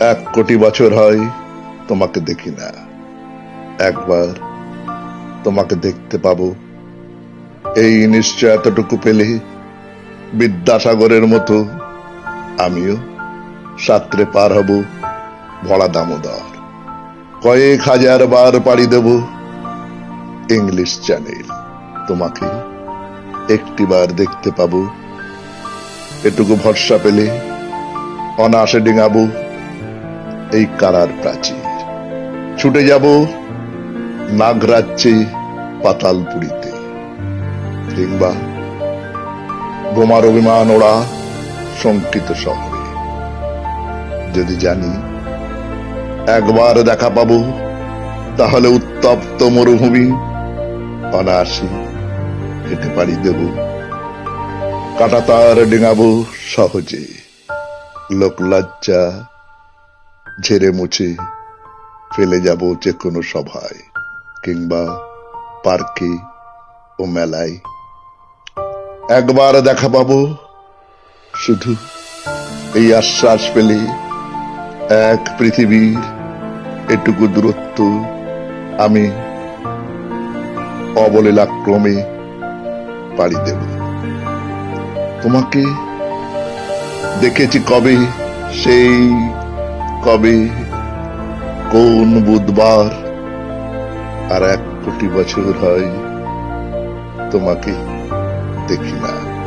এক কোটি বছর হয় তোমাকে দেখি না। একবার তোমাকে দেখতে পাবো। এই নিশ্চয়তাটুকু পেলে বিদ্যাসাগরের মতো আমিও সাত্রে পার হব ভরা দামোদর। কয়েক হাজার বার পাড়ি দেব ইংলিশ চ্যানেল। তোমাকে একটিবার দেখতে পাবো। এটুকু ভরসা পেলে অনাসে ডিঙাবো এই কারার প্রাচীর। ছুটে যাব নাগরাজ্যে পাতালপুরীতে। কিংবা বোমার অভিমান ওরা শঙ্কিত শহরে। যদি জানি একবার দেখা পাবো, তাহলে উত্তপ্ত মরুভূমি অনায়াসে হেঁটে পাড়ি দেব। কাটাতার ডিঙাবো সহজে। লোক লজ্জা, ঝেড়ে মুছে ফেলে যাব যে কোনো সভায় কিংবা পার্কে ও মেলায়। একবার দেখা পাবো শুধু এই আশ্বাস পেলে এক পৃথিবীর এটুকু দূরত্ব আমি অবলীলাক্রমে পাড়ি দেব। তোমাকে দেখেছি কবে? সেই কবে? কোন বুধবার? আর এক কোটি বছর হয় তোমাকে দেখি না।